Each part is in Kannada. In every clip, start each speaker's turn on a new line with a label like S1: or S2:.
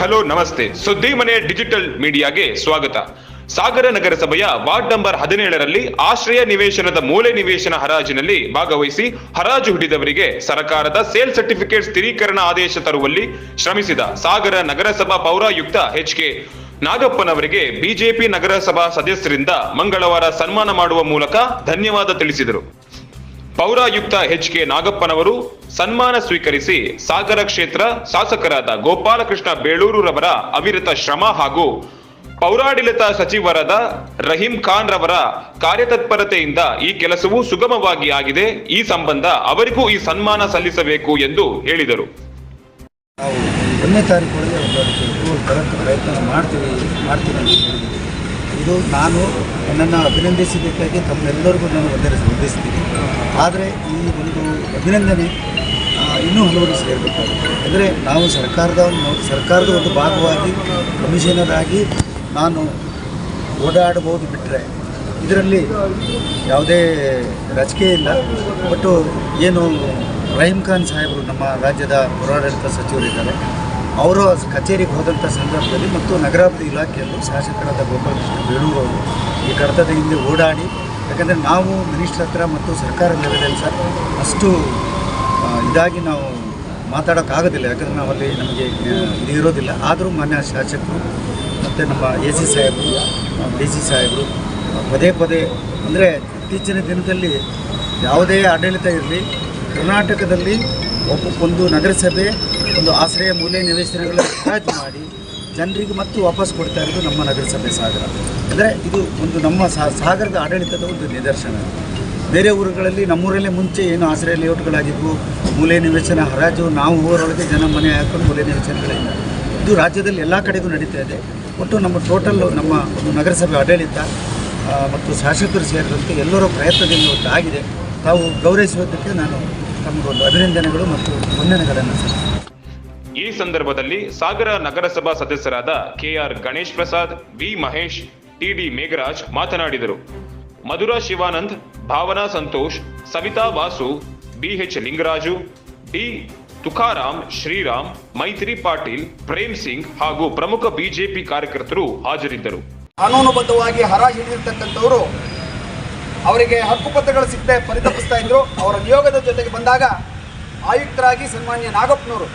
S1: ಹಲೋ, ನಮಸ್ತೆ. ಸುದ್ದಿ ಮನೆ ಡಿಜಿಟಲ್ ಮೀಡಿಯಾಗೆ ಸ್ವಾಗತ. ಸಾಗರ ನಗರಸಭೆಯ ವಾರ್ಡ್ ನಂಬರ್ ಹದಿನೇಳರಲ್ಲಿ ಆಶ್ರಯ ನಿವೇಶನದ ಮೂಲೆ ನಿವೇಶನ ಹರಾಜಿನಲ್ಲಿ ಭಾಗವಹಿಸಿ ಹರಾಜು ಹಿಡಿದವರಿಗೆ ಸರ್ಕಾರದ ಸೇಲ್ ಸರ್ಟಿಫಿಕೇಟ್ ಸ್ಥಿರೀಕರಣ ಆದೇಶ ತರುವಲ್ಲಿ ಶ್ರಮಿಸಿದ ಸಾಗರ ನಗರಸಭಾ ಪೌರಾಯುಕ್ತ ಎಚ್ ಕೆ ನಾಗಪ್ಪನವರಿಗೆ ಬಿಜೆಪಿ ನಗರಸಭಾ ಸದಸ್ಯರಿಂದ ಮಂಗಳವಾರ ಸನ್ಮಾನ ಮಾಡುವ ಮೂಲಕ ಧನ್ಯವಾದ ತಿಳಿಸಿದರು. ಪೌರಾಯುಕ್ತ ಎಚ್ ಕೆ ನಾಗಪ್ಪನವರು ಸನ್ಮಾನ ಸ್ವೀಕರಿಸಿ ಸಾಗರ ಕ್ಷೇತ್ರ ಶಾಸಕರಾದ ಗೋಪಾಲಕೃಷ್ಣ ಬೇಳೂರುರವರ ಅವಿರತ ಶ್ರಮ ಹಾಗೂ ಪೌರಾಡಳಿತ ಸಚಿವರಾದ ರಹೀಂ ಖಾನ್ ರವರ ಕಾರ್ಯತತ್ಪರತೆಯಿಂದ ಈ ಕೆಲಸವು ಸುಗಮವಾಗಿ ಆಗಿದೆ. ಈ ಸಂಬಂಧ ಅವರಿಗೂ ಈ ಸನ್ಮಾನ ಸಲ್ಲಿಸಬೇಕು ಎಂದು ಹೇಳಿದರು.
S2: ಒಂದನೇ ತಾರೀಕು ಇದು ನಾನು ನನ್ನನ್ನು ಅಭಿನಂದಿಸಬೇಕಾಗಿ ತಮ್ಮೆಲ್ಲರಿಗೂ ನಾನು ಒಂದೇ ಆದರೆ ಈ ಒಂದು ಅಭಿನಂದನೆ ಇನ್ನೂ ಹಲವರು ಸೇರಬೇಕಾಗುತ್ತೆ. ಅಂದರೆ ನಾವು ಸರ್ಕಾರದ ಒಂದು ಸರ್ಕಾರದ ಒಂದು ಭಾಗವಾಗಿ ಕಮಿಷನರ್ ಆಗಿ ನಾನು ಓಡಾಡಬಹುದು ಬಿಟ್ಟರೆ ಇದರಲ್ಲಿ ಯಾವುದೇ ರಾಜಕೀಯ ಇಲ್ಲ. ಬಟ್ಟು ಏನು ರಹೀಮ್ ಖಾನ್ ಸಾಹೇಬರು ನಮ್ಮ ರಾಜ್ಯದ ಪೌರಾಡಳಿತ ಸಚಿವರಿದ್ದಾರೆ. ಅವರು ಕಚೇರಿಗೆ ಹೋದಂಥ ಸಂದರ್ಭದಲ್ಲಿ ಮತ್ತು ನಗರಾಭಿವೃದ್ಧಿ ಇಲಾಖೆಯಲ್ಲೂ ಶಾಸಕರಾದ ಗೋಪಾಲಕೃಷ್ಣ ಬೇಳೂರು ಈ ಕಡತದ ಹಿಂದೆ ಓಡಾಡಿ ಯಾಕಂದರೆ ನಾವು ಮಿನಿಸ್ಟರ್ ಹತ್ರ ಮತ್ತು ಸರ್ಕಾರ ಲೆವೆಲಲ್ಲಿ ಸರ್ ಅಷ್ಟು ಇದಾಗಿ ನಾವು ಮಾತಾಡೋಕ್ಕಾಗೋದಿಲ್ಲ. ಯಾಕಂದರೆ ನಾವಲ್ಲಿ ನಮಗೆ ಇದು ಇರೋದಿಲ್ಲ. ಆದರೂ ಮಾನ್ಯ ಶಾಸಕರು ಮತ್ತು ನಮ್ಮ ಎ ಸಿ ಸಾಹೇಬರು ಡಿ ಸಿ ಸಾಹೇಬರು ಪದೇ ಪದೇ, ಅಂದರೆ ಇತ್ತೀಚಿನ ದಿನದಲ್ಲಿ ಯಾವುದೇ ಆಡಳಿತ ಇರಲಿ, ಕರ್ನಾಟಕದಲ್ಲಿ ಒಬ್ಬ ಒಂದು ನಗರಸಭೆ, ಒಂದು ಆಶ್ರಯ ಮೂಲೆ ನಿವೇಶನಗಳನ್ನು ಹರಾಜು ಮಾಡಿ ಜನರಿಗೆ ಮತ್ತು ವಾಪಸ್ ಕೊಡ್ತಾ ಇರೋದು ನಮ್ಮ ನಗರಸಭೆ ಸಾಗರ. ಅಂದರೆ ಇದು ಒಂದು ನಮ್ಮ ಸಾಗರದ ಆಡಳಿತದ ಒಂದು ನಿದರ್ಶನ. ಬೇರೆ ಊರುಗಳಲ್ಲಿ ನಮ್ಮೂರಲ್ಲೇ ಮುಂಚೆ ಏನು ಆಸರೆ ಲೇಔಟ್ಗಳಾಗಿದ್ವು, ಮೂಲೆ ನಿವೇಶನ ಹರಾಜು, ನಾವು ಊರೊಳಗೆ ಜನ ಮನೆ ಹಾಕೊಂಡು ಮೂಲೆ ನಿವೇಶನಗಳಿಂದ. ಇದು ರಾಜ್ಯದಲ್ಲಿ ಎಲ್ಲ ಕಡೆಗೂ ನಡೀತಾ ಇದೆ. ಒಟ್ಟು ನಮ್ಮ ಟೋಟಲ್ ನಮ್ಮ ಒಂದು ನಗರಸಭೆ ಆಡಳಿತ ಮತ್ತು ಶಾಸಕರು ಸೇರಿದಂತೆ ಎಲ್ಲರ ಪ್ರಯತ್ನದಿಂದ ಒಟ್ಟಾಗಿದೆ. ಆಗಿದೆ ತಾವು ಗೌರವಿಸುವುದಕ್ಕೆ ನಾನು ತಮಗೊಂದು ಅಭಿನಂದನೆಗಳು ಮತ್ತು ವಂದನೆಗಳನ್ನು ಸಲ್ಲಿಸ್ತೇನೆ
S1: ಈ ಸಂದರ್ಭದಲ್ಲಿ ಸಾಗರ ನಗರಸಭಾ ಸದಸ್ಯರಾದ KR Ganesh Prasad, V Mahesh TD Megharaj ಮಾತನಾಡಿದರು. ಮಧುರಾ ಶಿವಾನಂದ್, ಭಾವನಾ ಸಂತೋಷ್, ಸವಿತಾ ವಾಸು ಬಿಎಚ್ ಲಿಂಗರಾಜು, ಡಿ ತುಕಾರಾಮ್, ಶ್ರೀರಾಮ್, ಮೈತ್ರಿ ಪಾಟೀಲ್, ಪ್ರೇಮ್ ಸಿಂಗ್ ಹಾಗೂ ಪ್ರಮುಖ ಬಿಜೆಪಿ ಕಾರ್ಯಕರ್ತರು ಹಾಜರಿದ್ದರು.
S3: ಕಾನೂನುಬದ್ಧವಾಗಿ ಹರಾಜು ಹಿಡಿದಿರ್ತಕ್ಕಂಥವರು ಅವರಿಗೆ ಹಕ್ಕುಪತ್ರಗಳು ಸಿಗದೆ ಪರಿತಪಿಸ್ತಾ ಇದ್ರು. ಅವರ ನಿಯೋಗದ ಜೊತೆಗೆ ಬಂದಾಗ ಆಯುಕ್ತರಾಗಿ ಸನ್ಮಾನ್ಯ ನಾಗಪ್ಪನವರು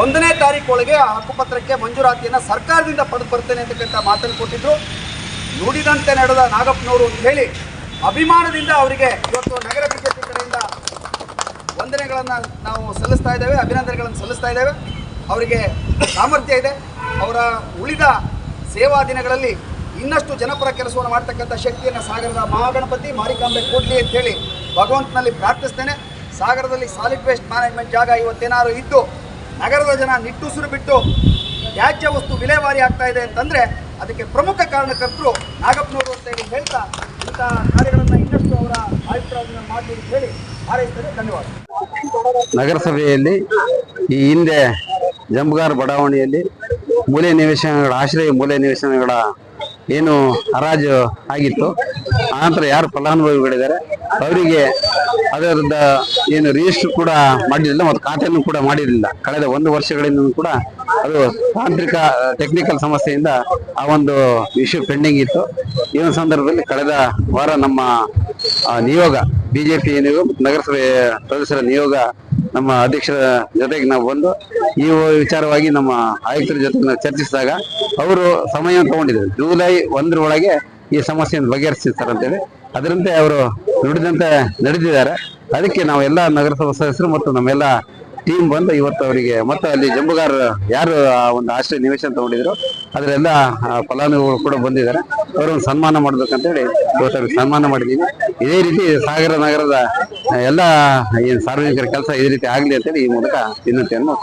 S3: ಒಂದನೇ ತಾರೀಕು ಆ ಹಕ್ಕುಪತ್ರಕ್ಕೆ ಮಂಜೂರಾತಿಯನ್ನು ಸರ್ಕಾರದಿಂದ ಪಡೆದು ಬರ್ತೇನೆ ಅಂತಕ್ಕಂಥ ಮಾತನ್ನು ಕೊಟ್ಟಿದ್ರು. ನುಡಿದಂತೆ ನಡೆದ ನಾಗಪ್ಪನವರು ಅಂತ ಹೇಳಿ ಅಭಿಮಾನದಿಂದ ಅವರಿಗೆ ಇವತ್ತು ನಗರ ಬಿಜೆಪಿ ಕಡೆಯಿಂದ ವಂದನೆಗಳನ್ನು ನಾವು ಸಲ್ಲಿಸ್ತಾ ಇದ್ದೇವೆ, ಅಭಿನಂದನೆಗಳನ್ನು ಸಲ್ಲಿಸ್ತಾ ಇದ್ದೇವೆ. ಅವರಿಗೆ ಸಾಮರ್ಥ್ಯ ಇದೆ. ಅವರ ಉಳಿದ ಸೇವಾ ದಿನಗಳಲ್ಲಿ ಇನ್ನಷ್ಟು ಜನಪರ ಕೆಲಸವನ್ನು ಮಾಡ್ತಕ್ಕಂಥ ಶಕ್ತಿಯನ್ನು ಸಾಗರದ ಮಹಾಗಣಪತಿ ಮಾರಿಕಾಂಬೆ ಕೊಡಲಿ ಅಂತೇಳಿ ಭಗವಂತನಲ್ಲಿ ಪ್ರಾರ್ಥಿಸ್ತೇನೆ. ಸಾಗರದಲ್ಲಿ ಸಾಲಿಡ್ ವೇಸ್ಟ್ ಮ್ಯಾನೇಜ್ಮೆಂಟ್ ಜಾಗ ಇವತ್ತೇನಾದ್ರು ಇದ್ದು ನಗರದ ಜನ ನಿಟ್ಟುಸಿರು ಬಿಟ್ಟು ತ್ಯಾಜ್ಯ ವಸ್ತು ವಿಲೇವಾರಿ ಆಗ್ತಾ ಇದೆ ಅಂತಂದರೆ ಅದಕ್ಕೆ ಪ್ರಮುಖ ಕಾರಣಕರ್ತರು ನಾಗಪ್ಪನವರು ಅಂತ ಹೇಳಿ ಹೇಳ್ತಾ ಇಂಥ ಕಾರ್ಯಗಳನ್ನು ಇನ್ನಷ್ಟು ಅವರ ಆಯುಕ್ತರನ್ನ ಮಾಡಲಿ ಅಂತ ಹೇಳಿ ಹಾರೈಸ್ತೇನೆ. ಧನ್ಯವಾದ.
S4: ನಗರಸಭೆಯಲ್ಲಿ ಈ ಹಿಂದೆ ಜಂಬಗಾರ್ ಬಡಾವಣೆಯಲ್ಲಿ ಮೂಲೆ ನಿವೇಶನಗಳ, ಆಶ್ರಯ ಮೂಲೆ ನಿವೇಶನಗಳ ಏನು ಹರಾಜು ಆಗಿತ್ತು. ಆನಂತರ ಯಾರು ಫಲಾನುಭವಿಗಳಿದ್ದಾರೆ, ಅವರಿಗೆ ಅದರದ ಏನು ರಿಜಿಸ್ಟರ್ ಕೂಡ ಮಾಡಿರಲಿಲ್ಲ ಮತ್ತು ಖಾತೆಯನ್ನು ಕೂಡ ಮಾಡಿರಲಿಲ್ಲ. ಕಳೆದ ಒಂದು ವರ್ಷಗಳಿಂದ ಕೂಡ ಅದು ತಾಂತ್ರಿಕ ಟೆಕ್ನಿಕಲ್ ಸಮಸ್ಯೆಯಿಂದ ಆ ಒಂದು ಇಶ್ಯೂ ಪೆಂಡಿಂಗ್ ಇತ್ತು. ಈ ಒಂದು ಸಂದರ್ಭದಲ್ಲಿ ಕಳೆದ ವಾರ ನಮ್ಮ ನಿಯೋಗ ಬಿಜೆಪಿ ನಿಯೋಗ ನಗರಸಭೆ ಸದಸ್ಯರ ನಿಯೋಗ ನಮ್ಮ ಅಧ್ಯಕ್ಷರ ಜೊತೆಗೆ ನಾವು ಬಂದು ಈ ವಿಚಾರವಾಗಿ ನಮ್ಮ ಆಯುಕ್ತರ ಜೊತೆ ಚರ್ಚಿಸಿದಾಗ ಅವರು ಸಮಯ ತಗೊಂಡಿದ್ದಾರೆ. ಜುಲೈ ಒಂದರ ಒಳಗೆ ಈ ಸಮಸ್ಯೆಯನ್ನು ಬಗೆಹರಿಸ್ತಾರೆ ಅಂತೇಳಿ. ಅದರಂತೆ ಅವರು ನುಡಿದಂತೆ ನಡೆದಿದ್ದಾರೆ. ಅದಕ್ಕೆ ನಾವು ಎಲ್ಲ ನಗರಸಭಾ ಸದಸ್ಯರು ಮತ್ತು ನಮ್ಮೆಲ್ಲ ಟೀಮ್ ಬಂದು ಇವತ್ತು ಅವರಿಗೆ ಮತ್ತು ಅಲ್ಲಿ ಜಂಬುಗಾರರು ಯಾರು ಆ ಒಂದು ಆಶ್ರಯ ನಿವೇಶನ ತಗೊಂಡಿದ್ರು ಅದರೆಲ್ಲ ಫಲಾನುಭವಿಗಳು ಕೂಡ ಬಂದಿದ್ದಾರೆ ಅವರನ್ನು ಸನ್ಮಾನ ಮಾಡಬೇಕಂತೇಳಿ ಇವತ್ತು ಸನ್ಮಾನ ಮಾಡಿದ್ದೀವಿ ಇದೇ ರೀತಿ ಸಾಗರ ನಗರದ ಎಲ್ಲ, ಏನು ಸಾರ್ವಜನಿಕರ ಕೆಲಸ ಇದೇ ರೀತಿ ಆಗಲಿ ಅಂತೇಳಿ ಈ ಮೂಲಕ ವಿನಂತಿಯನ್ನು.